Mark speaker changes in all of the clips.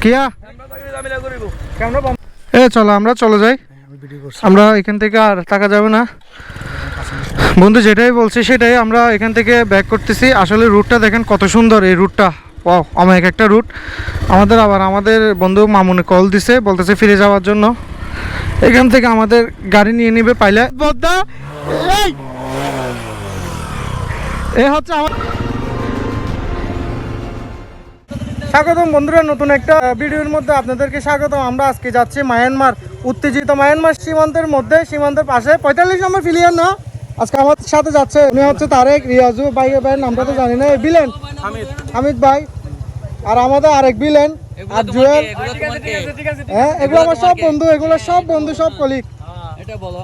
Speaker 1: কিয়া? এ, চলো, আমরা চলে যাই। আমরা এখান থেকে আর টাকা যাবে না। বন্ধু, যেটাই বলছি সেটাই আমরা এখান থেকে ব্যাক করতেছি। আসলে রুটটা দেখেন কত সুন্দর এই রুটটা ও অনেক একটা রুট আমাদের আবার আমাদের বন্ধু মামুনে কল দিছে, বলতেছে ফিরে যাওয়ার জন্য। এখান থেকে আমাদের গাড়ি নিয়ে নিবে পাইলে। বদ্দা, এই! হচ্ছে আমার স্বাগতম বন্ধুরা নতুন একটা ভিডিওর মধ্যে আপনাদেরকে স্বাগতম। আমরা আজকে যাচ্ছি মায়ানমার উত্তেজিত মায়ানমার সীমান্তের মধ্যে সীমান্তের পাশে। পঁয়তাল্লিশ নম্বর ফিলিয়ান না? আজকে আমার সাথে যাচ্ছে উনি হচ্ছে তারেক রিয়াজু ভাই ভাইয়ের নামটা তো জানি না এই বিলেন হামিদ। ভাই। আর আমাদের আরেক বিলেন আর জুয়েল। হ্যাঁ এগুলো আমার সব বন্ধু এগুলো সব বন্ধু সব কলিগ
Speaker 2: এটা বলো।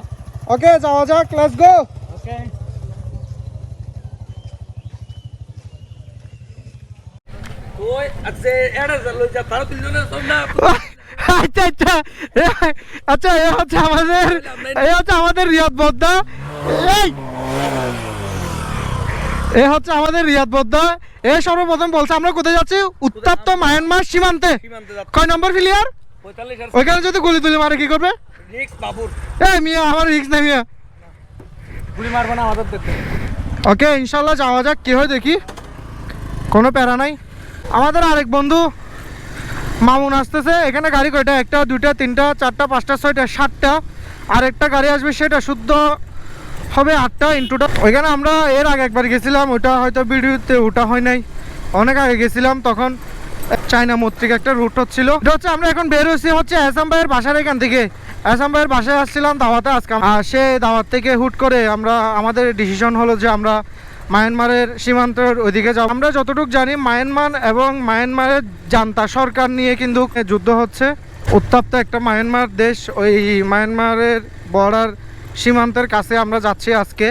Speaker 1: ওকে যাওয়া যাক ক্লাস গো
Speaker 2: কই আছে এটা চলো যা তার তিনজনের সব না
Speaker 1: আচ্ছা আচ্ছা আচ্ছা এ হচ্ছে আমাদের এ হচ্ছে আমাদের রিয়াদ বদ্দা। এই! এ হচ্ছে আমাদের রিয়াদ বদ্দা। এ সর্বপ্রথম বলছে আমরা কোথায় যাচ্ছি? উত্তপ্ত মায়ানমার সীমান্তে। কয় নম্বর ফিলিয়ার? ওইখানে যদি গুলি তুলি মারে কি করবে?
Speaker 2: রিক্স
Speaker 1: এই মিয়া আমার রিক্স নাই মিয়া।
Speaker 2: গুলি মারবে না আমাদের
Speaker 1: ওকে ইনশাল্লাহ যাওয়া যাক কি হয় দেখি। কোনো প্যারা নাই। আমাদের আরেক বন্ধু, মামুন আসতেছে। এখানে গাড়ি কয়টা? একটা, দুইটা, তিনটা, চারটা, পাঁচটা, ছয়টা, সাতটা। আর একটা গাড়ি আসবে, সেটা শুদ্ধ হবে আটটা ইন্টুটা ওইখানে আমরা এর আগে একবার গেছিলাম ওটা হয়তো ভিডিওতে ওটা হয় নাই। অনেক আগে গেছিলাম, তখন চায়না মৈত্রিক একটা রুট হচ্ছিল। এটা হচ্ছে, আমরা এখন বের হয়েছি হচ্ছে আসাম ভাইয়ের বাসার এখান থেকে। আসাম ভাইয়ের বাসায় আসছিলাম দাওয়াতে আজকে। আর সে দাওয়াত থেকে হুট করে আমরা, আমাদের ডিসিশন হলো যে আমরা মায়ানমারের সীমান্তের ওইদিকে যাব আমরা যতটুকু জানি, মায়ানমার এবং মায়ানমারের জান্তা সরকার নিয়ে কিন্তু যুদ্ধ হচ্ছে। উত্তপ্ত একটা মায়ানমার দেশ, ওই মায়ানমারের বর্ডার সীমান্তের কাছে আমরা যাচ্ছি আজকে।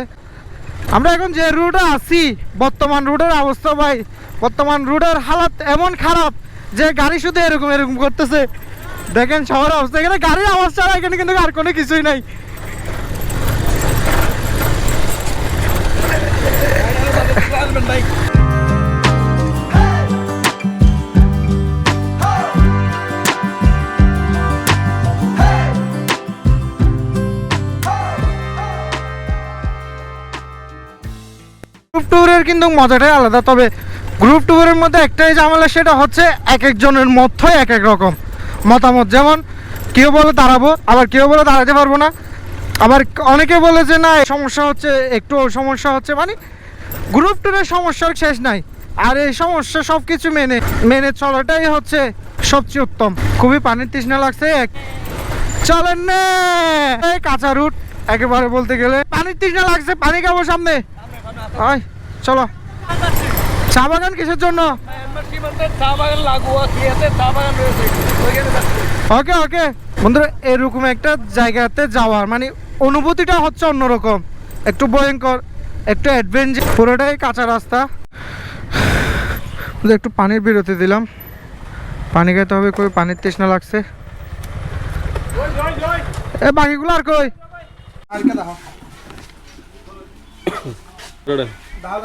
Speaker 1: আমরা এখন যে রুটে আছি, বর্তমান রুটের অবস্থা ভাই, বর্তমান রুটের হালাত এমন খারাপ যে গাড়ি শুধু এরকম এরকম করতেছে। দেখেন শহরের অবস্থা, এখানে গাড়ির অবস্থা এখানে কিন্তু আর কোনো কিছুই নাই। ট্যুরের কিন্তু মজাটাই আলাদা, তবে গ্রুপ ট্যুরের মধ্যে একটাই ঝামেলা সেটা হচ্ছে এক একজনের মধ্যে এক এক রকম মতামত। যেমন কেউ বলে দাঁড়াবো, আবার কেউ বলে দাঁড়াতে পারব না। আবার অনেকে বলে যে, না সমস্যা হচ্ছে, একটু সমস্যা হচ্ছে। মানে গ্রুপ ট্যুরের সমস্যার শেষ নাই। আর এই সমস্যা সব কিছু মেনে মেনে চলাটাই হচ্ছে সবচেয়ে উত্তম। খুবই পানির তৃষ্ণা লাগছে, এক চলেন না! কাঁচা রুট একেবারে বলতে গেলে। পানির তৃষ্ণা লাগছে, পানি খাব সামনে। আয়। চলো। চা বাগান কিসের জন্য? ওকে ওকে বন্ধুরা এরকম একটা জায়গাতে যাওয়ার মানে অনুভূতিটা হচ্ছে অন্যরকম। একটু ভয়ঙ্কর একটু অ্যাডভেঞ্চার পুরোটাই কাঁচা রাস্তা। একটু পানির বিরতি দিলাম। পানি খেতে হবে কই পানির তৃষ্ণা লাগছে। এ বাকিগুলো আর কই? আর দাও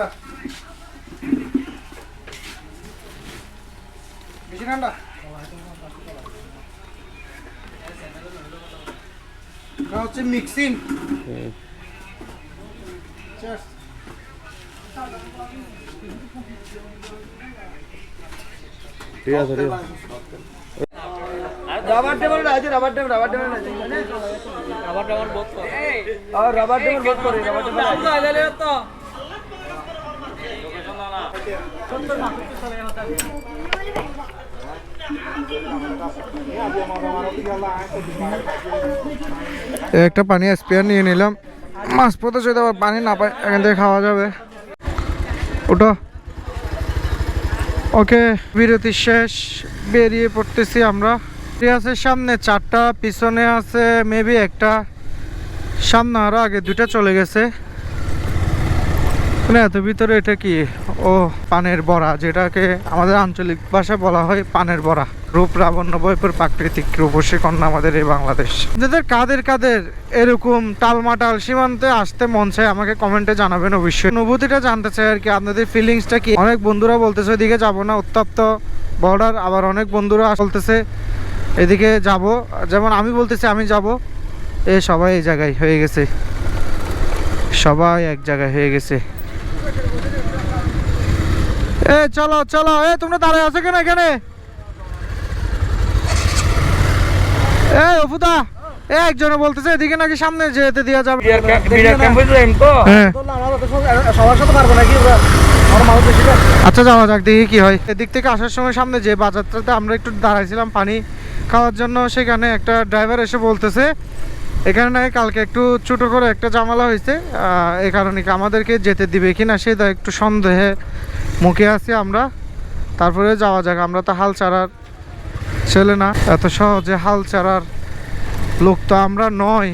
Speaker 1: বেশি ঠান্ডা হচ্ছে মিক্সিং
Speaker 3: ঠিক আছে ঠিক আছে।
Speaker 2: রাবার টেবিল আছে রাবার টেবিল রাবার টেবিল আছে। রাবার টেবিল বহুত করে। রাবার টেবিল বহুত করে রাবার টেবিল আছে। তো
Speaker 1: এ একটা পানি স্পেয়ার নিয়ে নিলাম। মাছ পথে যদি আবার পানি না পাই এখান থেকে খাওয়া যাবে। ওটা ওকে, বিরতি শেষ। বেরিয়ে পড়তেছি আমরা। আছে সামনে চারটা, পিছনে আছে মেবি একটা। সামনে আরও আগে দুটা চলে গেছে। মানে এত ভিতরে এটা কি? ও, পানের বড়া, যেটাকে আমাদের আঞ্চলিক ভাষা বলা হয় পানের বড়া। রূপ রাবণ্য বয়পুর প্রাকৃতিক রূপসী কন্যা আমাদের এই বাংলাদেশ। যাদের কাদের কাদের এরকম টালমাটাল সীমান্তে আসতে মন চায়, আমাকে কমেন্টে জানাবেন অবশ্যই। অনুভূতিটা জানতে চাই আর কি, আপনাদের ফিলিংসটা কি? অনেক বন্ধুরা বলতেছে, ওইদিকে যাব না, উত্তপ্ত বর্ডার আবার অনেক বন্ধুরা বলতেছে, এদিকে যাব যেমন আমি বলতেছি, আমি যাব এ সবাই এই জায়গায় হয়ে গেছে। সবাই এক জায়গায় হয়ে গেছে। এ চলো চলো। এ তোমরা দাঁড়ায় আছো কেন এখানে? এ এ একজনে বলতেছে এদিকে নাকি সামনে যেতে দেওয়া যাবে। হ্যাঁ।
Speaker 2: সবার সাথে পারব নাকি।
Speaker 1: আচ্ছা যাওয়া যাক দেখি কি হয়। এদিক থেকে আসার সময় সামনে যে বাজারটাতে আমরা একটু দাঁড়াইছিলাম পানি খাওয়ার জন্য সেখানে একটা ড্রাইভার এসে বলতেছে এখানে নাকি কালকে একটু ছোটো করে একটা জামালা হয়েছে এই কারণে কি আমাদেরকে যেতে দিবে কি না সেটা একটু সন্দেহে মুখে আছি আমরা। তারপরে যাওয়া যাক, আমরা তো হাল ছাড়ার ছেলে না, এত সহজে হাল ছাড়ার লোক তো আমরা নয়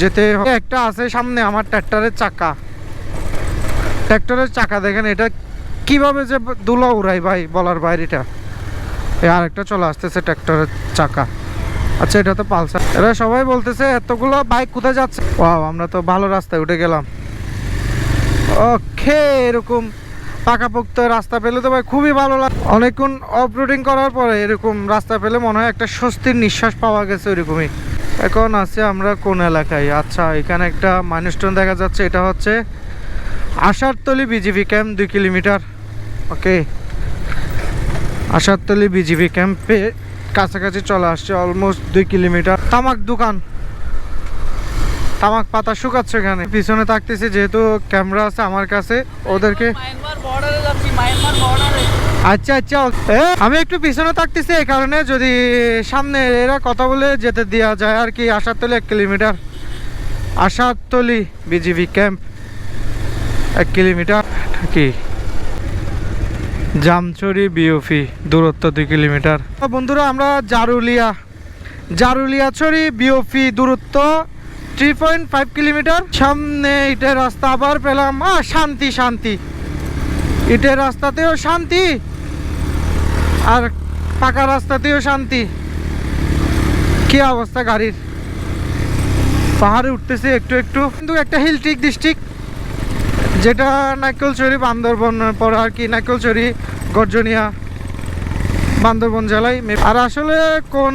Speaker 1: যেতে। একটা আছে সামনে আমার ট্র্যাক্টরের চাকা। ট্র্যাক্টরের চাকা দেখেন, এটা কীভাবে যে দুলা উড়াই ভাই, বলার বাইরেটা। এই আরেকটা চলে আসতেছে ট্র্যাক্টরের চাকা। আচ্ছা এটা তো পালসার। এরা সবাই বলতেছে, এতগুলো বাইক কোথায় যাচ্ছে? ওয়াও, আমরা তো ভালো রাস্তায় উঠে গেলাম। ওকে, এরকম পাকাপোক্ত রাস্তা পেলে তো ভাই খুবই ভালো লাগে অনেকক্ষণ অফরোডিং করার পরে এরকম রাস্তা পেলে মনে হয় একটা স্বস্তির নিঃশ্বাস পাওয়া গেছে ওইরকমই। এখন আছে আমরা কোন এলাকায়? আচ্ছা এখানে একটা মাইলস্টোন দেখা যাচ্ছে, এটা হচ্ছে আশারতলি বিজিবি ক্যাম্প, দুই কিলোমিটার। ওকে, আশারতলি বিজিবি ক্যাম্পে কাছাকাছি চলে আসছে অলমোস্ট দুই কিলোমিটার। তামাক দোকান। তামাক পাতা শুকাচ্ছে এখানে। পিছনে থাকতেছি যেহেতু ক্যামেরা আছে আমার কাছে ওদেরকে আচ্ছা আচ্ছা। আমি একটু পিছনে থাকতেছি এই কারণে যদি সামনে এরা কথা বলে যেতে দেওয়া যায় আর কি আশারতলি এক কিলোমিটার। Asharatoli BGB camp. এক কিলোমিটার। কি? জামছড়ি বিওফি দূরত্ব দুই কিলোমিটার। বন্ধুরা, আমরা জারুলিয়া জারুলিয়াছড়ি বিওফি দূরত্ব থ্রি পয়েন্ট ফাইভ কিলোমিটার। সামনে ইটের রাস্তা আবার পেলাম আ শান্তি শান্তি। ইটের রাস্তাতেও শান্তি, আর পাকা রাস্তাতেও শান্তি। কি অবস্থা গাড়ির? পাহাড়ে উঠতেছে একটু একটু। কিন্তু একটা হিল ট্রিক ডিস্ট্রিক্ট যেটা নাইকলছড়ি বান্দরবন পর আর কি নাইকলছড়ি গর্জনিয়া, বান্দরবন জেলায় আর আসলে কোন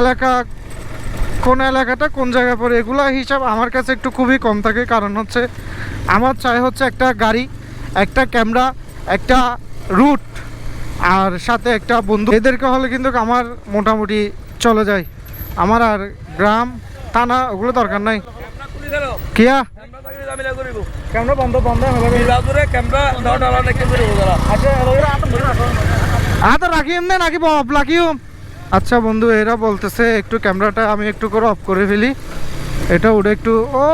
Speaker 1: এলাকা, কোন এলাকাটা কোন জায়গায় পড়ে এগুলো হিসাব আমার কাছে একটু খুবই কম থাকে। কারণ হচ্ছে, আমার চাই হচ্ছে একটা গাড়ি, একটা ক্যামেরা, একটা রুট, আর সাথে একটা বন্ধু। এদেরকে হলে কিন্তু আমার মোটামুটি চলে যায়। আমার আর গ্রাম, থানা, ওগুলো দরকার নাই। কিয়া? বন্ধ বন্ধ
Speaker 2: নাকি
Speaker 1: আচ্ছা হাত রাখিম না নাকি অফ রাখিম আচ্ছা বন্ধু এরা বলতেছে একটু ক্যামেরাটা আমি একটু করে অফ করে ফেলি। এটা উঠে একটু ও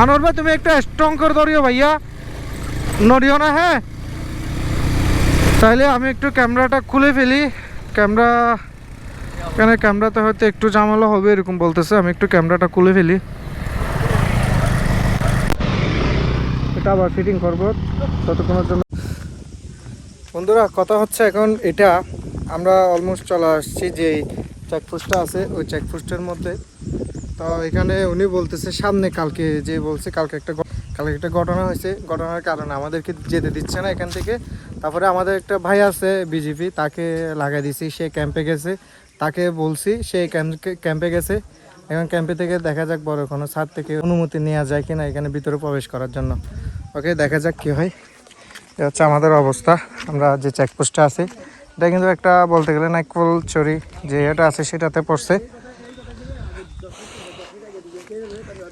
Speaker 1: আনোর ভাই তুমি একটু স্ট্রং করে ধরিও ভাইয়া। নড়িও না হ্যাঁ তাইলে আমি একটু ক্যামেরাটা খুলে ফেলি। ক্যামেরা এখানে ক্যামেরাতে হয়তো একটু জামালা হবে এরকম বলতেছে। আমি একটু ক্যামেরাটা খুলে ফেলি। এটা আবার ফিটিং করব ততক্ষণের জন্য। বন্ধুরা, কথা হচ্ছে এখন এটা আমরা অলমোস্ট চলে আসছি যে চেকপোস্টটা আছে, ওই চেকপোস্টের মধ্যে। তো এখানে উনি বলতেছে, সামনে কালকে যে বলছে, কালকে একটা কালকে একটা ঘটনা হয়েছে। ঘটনার কারণে আমাদেরকে যেতে দিচ্ছে না এখান থেকে। তারপরে আমাদের একটা ভাই আছে বিজেপি, তাকে লাগাই দিছি সে ক্যাম্পে গেছে। তাকে বলছি, সে ক্যাম্পে গেছে। এখন ক্যাম্পে থেকে দেখা যাক বড় কোনো ছাদ থেকে অনুমতি নেওয়া যায় কিনা এখানে ভিতরে প্রবেশ করার জন্য। ওকে, দেখা যাক কি হয়। এটা হচ্ছে আমাদের অবস্থা। আমরা যে চেকপোস্টটা আছে, এটা কিন্তু একটা বলতে গেলে নাইকল চুরি যে এটা আছে সেটাতে পড়ছে।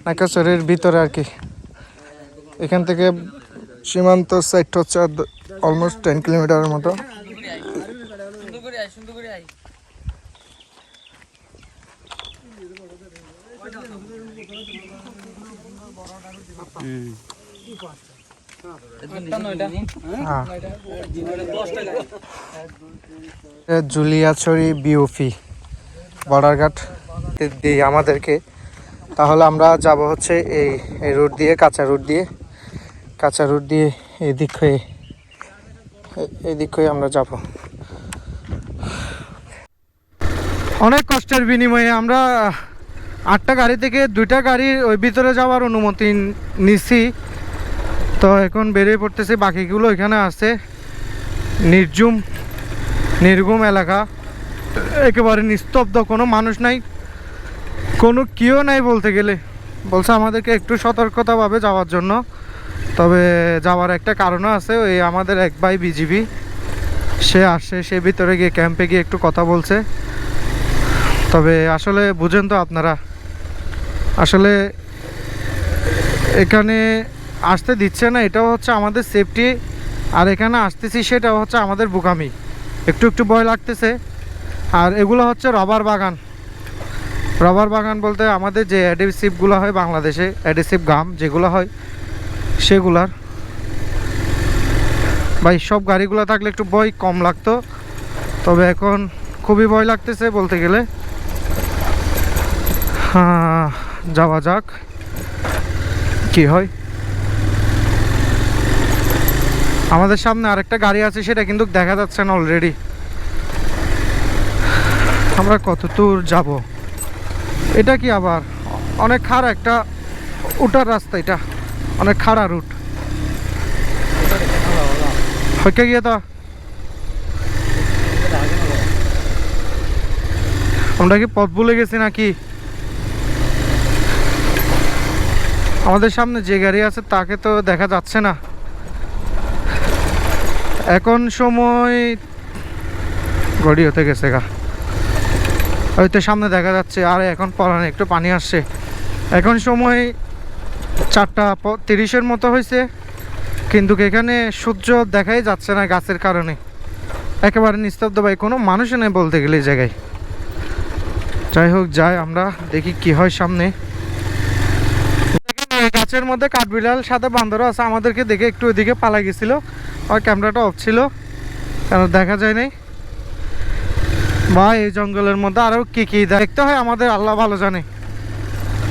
Speaker 1: নাইকল চুরির ভিতরে আর কি। এখান থেকে সীমান্ত সাইড হচ্ছে অলমোস্ট টেন কিলোমিটারের মতো
Speaker 2: সুন্দর করে আয় সুন্দর করে আয়
Speaker 1: হ্যাঁ জুলিয়াছড়ি বিওপি বর্ডারঘাট দিয়ে আমাদেরকে। তাহলে আমরা যাব হচ্ছে এই এই রুট দিয়ে, কাঁচা রুট দিয়ে। কাঁচা রুট দিয়ে এই দিক হয়ে এ- এই দিক হয়ে আমরা যাব। অনেক কষ্টের বিনিময়ে আমরা আটটা গাড়ি থেকে দুইটা গাড়ির ওই ভিতরে যাওয়ার অনুমতি নিছি। তো এখন বেরিয়ে পড়তেছি, বাকিগুলো এখানে আছে। নির্জুম নির্গুম এলাকা। একেবারে নিস্তব্ধ, কোনো মানুষ নাই। কোনো কেউ নাই বলতে গেলে। বলছে আমাদেরকে একটু সতর্কতাভাবে যাওয়ার জন্য। তবে যাওয়ার একটা কারণও আছে, ওই আমাদের এক ভাই বিজিবি, সে আসে, সে ভিতরে গিয়ে ক্যাম্পে গিয়ে একটু কথা বলছে। তবে আসলে বুঝেন তো আপনারা। আসলে এখানে আসতে দিচ্ছে না, এটাও হচ্ছে আমাদের সেফটি আর এখানে আসতেছি সেটা হচ্ছে আমাদের বোকামি। একটু একটু ভয় লাগতেছে। আর এগুলো হচ্ছে রবার বাগান। রবার বাগান বলতে আমাদের যে অ্যাডিসিভগুলো হয় বাংলাদেশে অ্যাডিসিভ গাম যেগুলো হয়, সেগুলার। ভাই, সব গাড়িগুলো থাকলে একটু ভয় কম লাগতো। তবে এখন খুবই ভয় লাগতেছে বলতে গেলে। হ্যাঁ। যাওয়া যাক। কি হয়? আমাদের সামনে আরেকটা গাড়ি আছে, সেটা কিন্তু দেখা যাচ্ছে না অলরেডি আমরা কত দূর যাব? এটা কি আবার? অনেক খাড়া একটা উঠার রাস্তা এটা। অনেক খাড়া রুট হইকে গিয়ে তো। আমরা কি পথ ভুলে গেছি নাকি? আমাদের সামনে যে গাড়ি আছে, তাকে তো দেখা যাচ্ছে না। এখন সময় গড়ি হতে গেছে গা। হয়তো সামনে দেখা যাচ্ছে, আর এখন পরানে একটু পানি আসছে। এখন সময় চারটা তিরিশের মতো হয়েছে, কিন্তু এখানে সূর্য দেখাই যাচ্ছে না গাছের কারণে। একেবারে নিস্তব্ধ ভাই, কোনো মানুষই নেই বলতে গেলে জায়গায়। যাই হোক, যাই আমরা দেখি কি হয় সামনে। গাছের মধ্যে কাঠবিড়াল সাথে বান্দরও আছে। আমাদেরকে দেখে একটু ওইদিকে পালা গেছিল। আর ক্যামেরাটা অফ ছিল। কেন দেখা যায় নাই? বা এই জঙ্গলের মধ্যে আরও কী কী দেখতে হয় আমাদের, আল্লাহ ভালো জানে।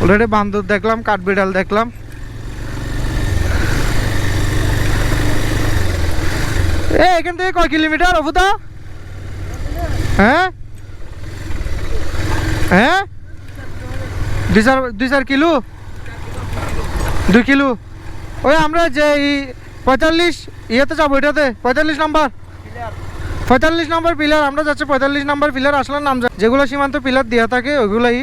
Speaker 1: অলরেডি বান্দর দেখলাম, কাঠবিড়াল দেখলাম। এ, এখান থেকে কয় কিলোমিটার অবুদা হ্যাঁ? হ্যাঁ? দুই চার দুই চার কিলো? দুই কিলো। ওই আমরা যে এই পঁয়তাল্লিশ ইয়েতে যাব এটাতে, পঁয়তাল্লিশ নাম্বার। পঁয়তাল্লিশ নম্বর পিলার, আমরা যাচ্ছি পঁয়তাল্লিশ নম্বর পিলার, আসলে নাম যেগুলো সীমান্ত পিলার দেওয়া থাকে, ওইগুলোই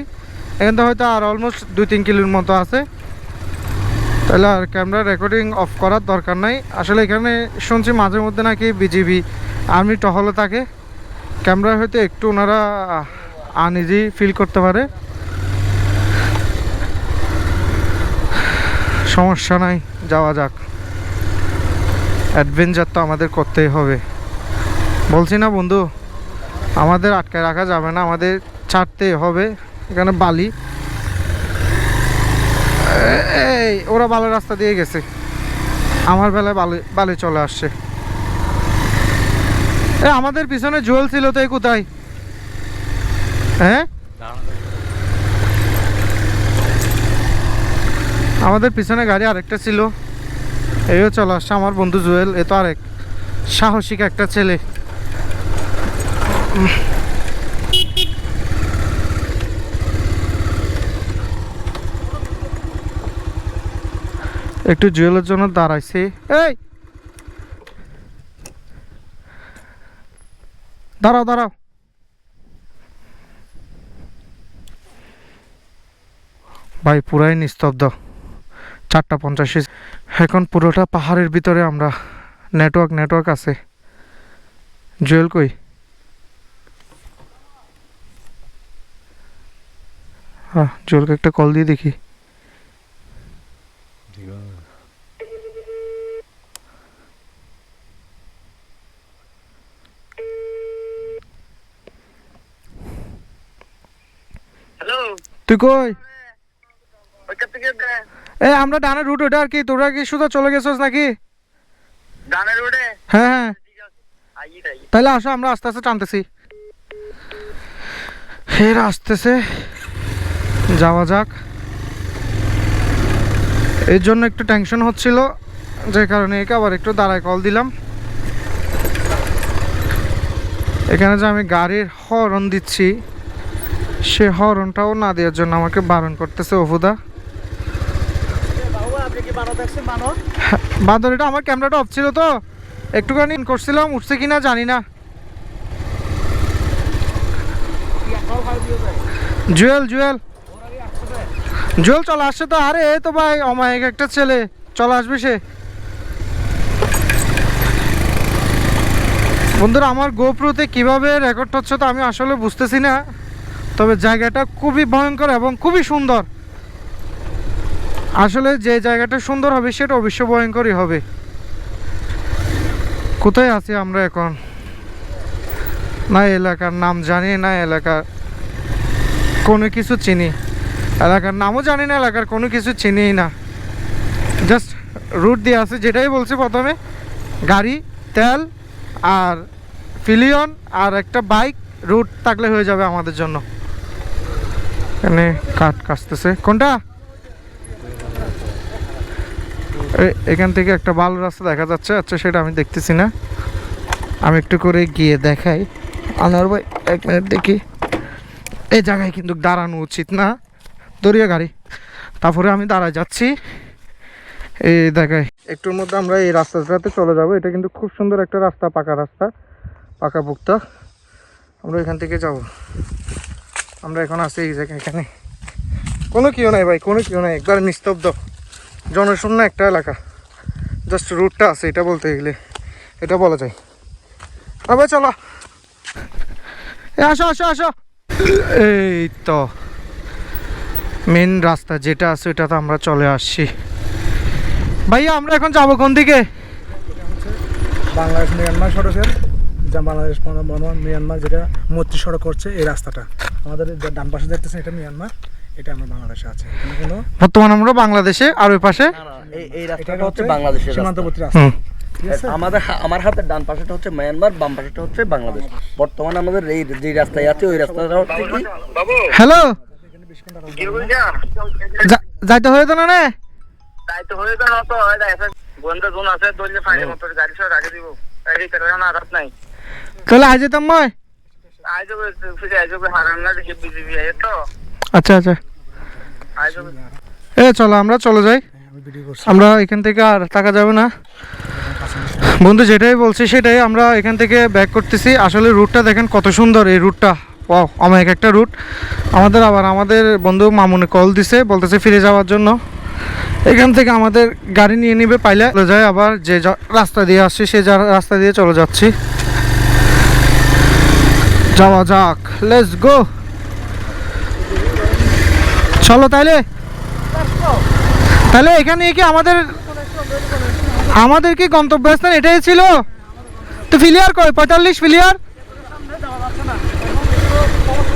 Speaker 1: এখান হয়তো আর অলমোস্ট দুই তিন কিলোর মতো আছে। তাহলে আর ক্যামেরা রেকর্ডিং অফ করার দরকার নাই। আসলে এখানে শুনছি মাঝে মধ্যে নাকি বিজিবি আর্মি টহলে থাকে। ক্যামেরা হয়তো একটু ওনারা আনইজি ফিল করতে পারে। সমস্যা নাই, যাওয়া যাক। অ্যাডভেঞ্চার তো আমাদের করতেই হবে। বলছি না বন্ধু, আমাদের আটকে রাখা যাবে না, আমাদের ছাড়তেই হবে, এখানে বালি। এই, ওরা ভালো রাস্তা দিয়ে গেছে। আমার বেলায় বালি বালি চলে আসছে। এ, আমাদের পিছনে জুয়েল ছিল তো এই কোথায়? হ্যাঁ? আমাদের পিছনে গাড়ি আরেকটা ছিল। এইও চলে আসছে আমার বন্ধু জুয়েল, এ তো আরেক সাহসিক একটা ছেলে। একটু জুয়েলের জন্য দাঁড়াইছি। এই! দাঁড়াও দাঁড়াও। ভাই, পুরাই নিস্তব্ধ। চারটা পঞ্চাশে এখন পুরোটা পাহাড়ের ভিতরে আমরা নেটওয়ার্ক নেটওয়ার্ক আছে। জুয়েল কই? হ্যাঁ জুয়েলকে একটা কল দিয়ে দেখি।
Speaker 2: হ্যালো
Speaker 1: তুই কই? এ আমরা ডানের রুট ওটা আর কি তোরা কি শুধু চলে গেছিস নাকি?
Speaker 2: ডানের রোডে
Speaker 1: হ্যাঁ হ্যাঁ। তাহলে আসো আমরা আস্তে আস্তে টানতেছি। ফের আসতেছে। যাওয়া যাক। এর জন্য একটু টেনশন হচ্ছিল যে কারণে একে আবার একটু দাঁড়ায় কল দিলাম। এখানে যে আমি গাড়ির হর্ন দিচ্ছি সে হর্নটাও না দেওয়ার জন্য আমাকে বারণ করতেছে অভুদা।
Speaker 2: বাবু আপনি কি বানো দেখছেন বানো
Speaker 1: বাঁধন এটা আমার ক্যামেরাটা অফ ছিল তো। একটুখানি করছিলাম উঠছে কিনা জানি না। জুয়েল জুয়েল। জুয়েল চলে আসছে তো। আরে তো ভাই অমায়িক একটা ছেলে। চলে আসবে সে। বন্ধুরা আমার গোপ্রোতে কীভাবে রেকর্ড হচ্ছে তো আমি আসলে বুঝতেছি না। তবে জায়গাটা খুবই ভয়ঙ্কর এবং খুবই সুন্দর। আসলে যে জায়গাটা সুন্দর হবে, সেটা অবশ্য ভয়ঙ্করই হবে। কোথায় আছি আমরা এখন? না এলাকার নাম জানি, না এলাকার কোনো কিছু চিনি। এলাকার নামও জানি না, এলাকার কোনো কিছু চিনিই না। জাস্ট রুট দিয়ে আছে যেটাই বলছি প্রথমে। গাড়ি, তেল আর ফিলিয়ন আর একটা বাইক রুট থাকলে হয়ে যাবে আমাদের জন্য। এখানে কাঠ কাটতেছে কোনটা এ- এখান থেকে একটা ভালো রাস্তা দেখা যাচ্ছে আচ্ছা সেটা আমি দেখতেছি না। আমি একটু করে গিয়ে দেখাই। আনোয়ার ভাই, এক মিনিট দেখি। এই জায়গায় কিন্তু দাঁড়ানো উচিত না। দরিয়া গাড়ি। তারপরে আমি দাঁড়ায় যাচ্ছি। এই দেখায় একটুর মধ্যে আমরা এই রাস্তাটাতে চলে যাব। এটা কিন্তু খুব সুন্দর একটা রাস্তা, পাকা রাস্তা পাকা পুক্তা আমরা এখান থেকে যাব। আমরা এখন আছি এই জায়গায় এখানে। কোনো কেউ নাই ভাই, কোনো কেউ নাই। একবার নিস্তব্ধ। জনশূন্য একটা এলাকা। জাস্ট রুটটা আছে, এটা বলতে গেলে। এটা বলা যায়। আবে, চলো। আসো আসো আসো। এই তো। মেন রাস্তা যেটা আছে ওইটা তো আমরা চলে আসছি। ভাইয়া, আমরা এখন যাব কোন দিকে?
Speaker 3: বাংলাদেশ, মিয়ানমার সড়কের যা বাংলাদেশ মিয়ানমার যেটা মৈত্রী সড়ক করছে, এই রাস্তাটা। আমাদের ডান পাশে দেখতেছেন, এটা মিয়ানমার। এটা আমরা বাংলাদেশে আছে। এখানে কোনো
Speaker 1: বর্তমান আমরা বাংলাদেশে আর ওই পাশে?
Speaker 2: এই এই রাস্তাটা হচ্ছে বাংলাদেশের
Speaker 3: সীমান্তবর্তী রাস্তা।
Speaker 1: হুম।
Speaker 3: ঠিক আছে?
Speaker 2: আমাদের আমার হাতের ডান পাশেটা হচ্ছে মায়ানমার বাম পাশেটা হচ্ছে বাংলাদেশ। বর্তমানে আমাদের এই যে রাস্তায় আছে ওই রাস্তাটা হচ্ছে কি?
Speaker 1: হ্যালো? যাইতে হয়ে তো না রে?
Speaker 4: দায়িত্ব হয়ে তো নত হয় না এখন জোন আছে দলীয় ফাইলে মতো গাড়ি সহ রাখে দিব। এই না আঘাত নাই।
Speaker 1: তাহলে আজ যেতাম মই।
Speaker 4: আজ ফিরে আজ হারান না দেখে বিজেপি আয় তো।
Speaker 1: আচ্ছা আচ্ছা। এ, চলো আমরা চলে যাই। আমরা এখান থেকে আর টাকা যাবে না। বন্ধু, যেটাই বলছি সেটাই আমরা এখান থেকে ব্যাক করতেছি। আসলে রুটটা দেখেন কত সুন্দর এই রুটটা ওয়াও এক একটা রুট আমাদের আবার আমাদের বন্ধু মামুনে কল দিছে, বলতেছে ফিরে যাওয়ার জন্য। এখান থেকে আমাদের গাড়ি নিয়ে নিবে, পাইলে চলে যায়। আবার যা- রাস্তা দিয়ে আসছি, সে যা রাস্তা দিয়ে চলে যাচ্ছি। যাওয়া যাক। লেটস গো চলো তাইলে। তাহলে এখানে কি আমাদের আমাদের কি গন্তব্যস্থান? এটাই ছিল। তো ফিলিয়ার কয় পঁয়তাল্লিশ ফিলিয়ার?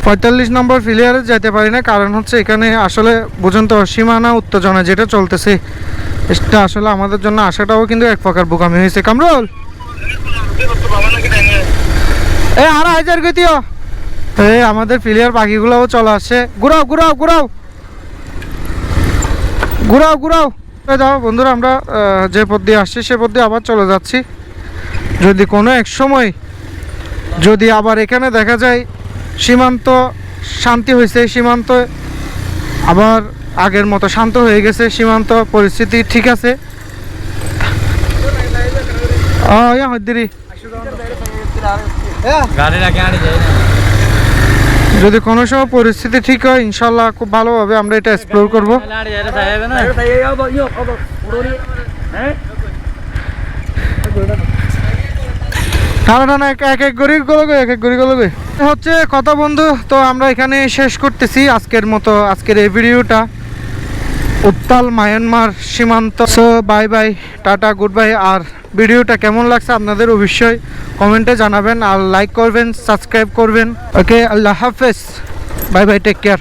Speaker 1: পঁয়তাল্লিশ নম্বর ফিলিয়ারে যেতে পারি না, কারণ হচ্ছে এখানে আসলে বুঝুন তো, সীমানা উত্তেজনা যেটা চলতেছে, এটা আসলে আমাদের জন্য আসাটাও কিন্তু এক প্রকার বোকামি হয়েছে। কামরুল? এ, আর হাজার গতিও। এই আমাদের ফিলিয়ার বাকিগুলোও চলে আসছে। ঘুরাও ঘুরাও ঘুরাও। ঘুরাও ঘুরাও। যাও বন্ধুরা, আমরা যে পথ দিয়ে আসছি, সে পথ দিয়ে আবার চলে যাচ্ছি। যদি কোনো এক সময় যদি আবার এখানে দেখা যায় সীমান্ত শান্তি হয়েছে সীমান্ত আবার আগের মতো শান্ত হয়ে গেছে, সীমান্ত পরিস্থিতি ঠিক আছে। ও ইয়া হদ্দিরি যদি কোনো সব পরিস্থিতি ঠিক হয়, ইনশাল্লাহ খুব ভালোভাবে আমরা এটা এক্সপ্লোর করব না না না, এক এক এক এক। হচ্ছে কথা বন্ধু, তো আমরা এখানে শেষ করতেছি আজকের মতো, আজকের এই ভিডিওটা উত্তাল মায়ানমার সীমান্ত। So bye bye tata goodbye আর ভিডিওটা কেমন লাগছে আপনাদের অবশ্যই কমেন্টে জানাবেন আর লাইক করবেন সাবস্ক্রাইব করবেন। ওকে আল্লাহ হাফেজ। Bye bye take care